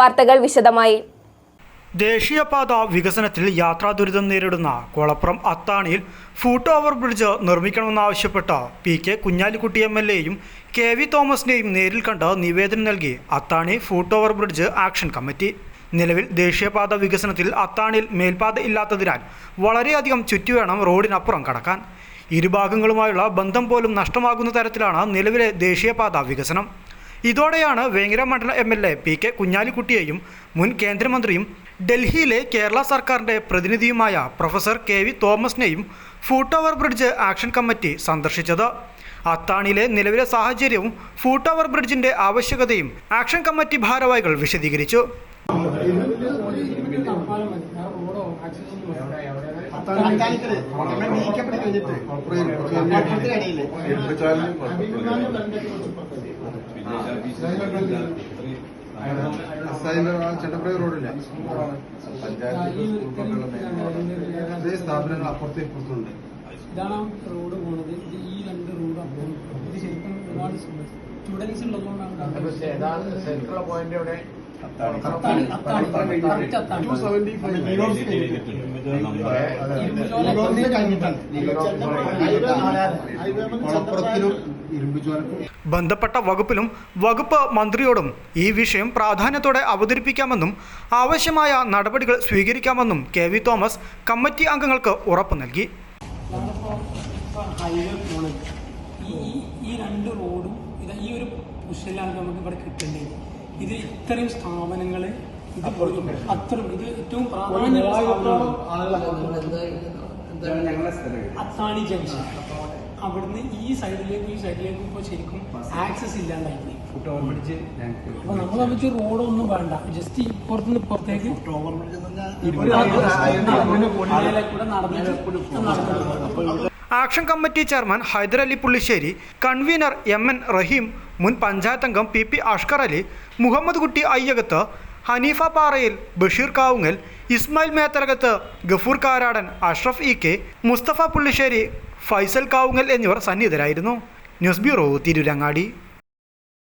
വാർത്തകൾ വിശദമായി. ദേശീയപാത വികസനത്തിൽ യാത്രാ ദുരിതം നേരിടുന്ന കൊളപ്പുറം അത്താണിയിൽ foot over bridge നിർമ്മിക്കണമെന്നാവശ്യപ്പെട്ട P K Kunhalikutty M L എയും കെ വി തോമസിനെയും നേരിൽ കണ്ട് നിവേദനം നൽകി Athani foot over bridge action committee. നിലവിൽ ദേശീയപാത വികസനത്തിൽ അത്താണിയിൽ മേൽപാത ഇല്ലാത്തതിനാൽ വളരെയധികം ചുറ്റുവേണം റോഡിനപ്പുറം കടക്കാൻ. ഇരുഭാഗങ്ങളുമായുള്ള ബന്ധം പോലും നഷ്ടമാകുന്ന തരത്തിലാണ് നിലവിലെ ദേശീയപാത വികസനം. ഇതോടെയാണ് വേങ്ങര മണ്ഡലം M L A P K കുഞ്ഞാലിക്കുട്ടിയെയും മുൻ കേന്ദ്രമന്ത്രിയും ഡൽഹിയിലെ കേരള സർക്കാരിന്റെ പ്രതിനിധിയുമായ professor K V തോമസിനെയും foot over bridge action committee സന്ദർശിച്ചത്. അത്താണിയിലെ നിലവിലെ സാഹചര്യവും ഫൂട്ട് ഓവർ ബ്രിഡ്ജിന്റെ ആവശ്യകതയും ആക്ഷൻ കമ്മിറ്റി ഭാരവാഹികൾ വിശദീകരിച്ചു. ചട്ടപ്പുഴ റോഡില്ല പഞ്ചായത്ത് ഇതേ സ്ഥാപനങ്ങൾ അപ്പുറത്തും ഇപ്പുറത്തുണ്ട് ഇതാണ് റോഡ് പോണത് ഇത് ഈ രണ്ട് റോഡ് ഇത് ശരിക്കും ഒരുപാട് സ്റ്റുഡൻസ് ഉള്ളതുകൊണ്ടാണ് അത്താണി. കുളപ്പുറത്തിനും ഇരുമ്പുചോലക്കും ബന്ധപ്പെട്ട വകുപ്പിലും വകുപ്പ് മന്ത്രിയോടും ഈ വിഷയം പ്രാധാന്യത്തോടെ അവതരിപ്പിക്കാമെന്നും ആവശ്യമായ നടപടികൾ സ്വീകരിക്കാമെന്നും കെ വി തോമസ് കമ്മിറ്റി അംഗങ്ങൾക്ക് ഉറപ്പു നൽകി ഈ രണ്ട് റോഡും ഇത് ഈ ഒരു നമുക്ക് ഇവിടെ കിട്ടേണ്ടത് ഇത് ഇത്രയും സ്ഥാപനങ്ങളെ ഇത് അത്രയും ഇത് ഏറ്റവും പ്രാധാന്യമുള്ള. അത്താണി ജംഗ്ഷൻ. അവിടുന്ന് ഈ സൈഡിലേക്കും ഈ സൈഡിലേക്കും ഇപ്പോൾ ശരിക്കും ആക്സസ് ഇല്ലാണ്ടായി അപ്പൊ നമ്മൾ വെച്ച് റോഡൊന്നും വേണ്ട. ജസ്റ്റ് ഇപ്പുറത്തുനിന്ന് ഇപ്പുറത്തേക്ക് കൂടെ നടന്നിട്ട് നടക്കണം action committee chairman Hyderali Pullisseri convener M N Raheem മുൻ പഞ്ചായത്ത് അംഗം P P Ashkar Ali Muhammad Kutty Ayyakath Haneefa Parayil Basheer Kavungal Ismail Methalakath Gafoor Karadan Ashraf E K Musthafa Pullisseri Faisal Kavungal എന്നിവർ സന്നിഹിതരായിരുന്നു. News bureau Tirurangadi.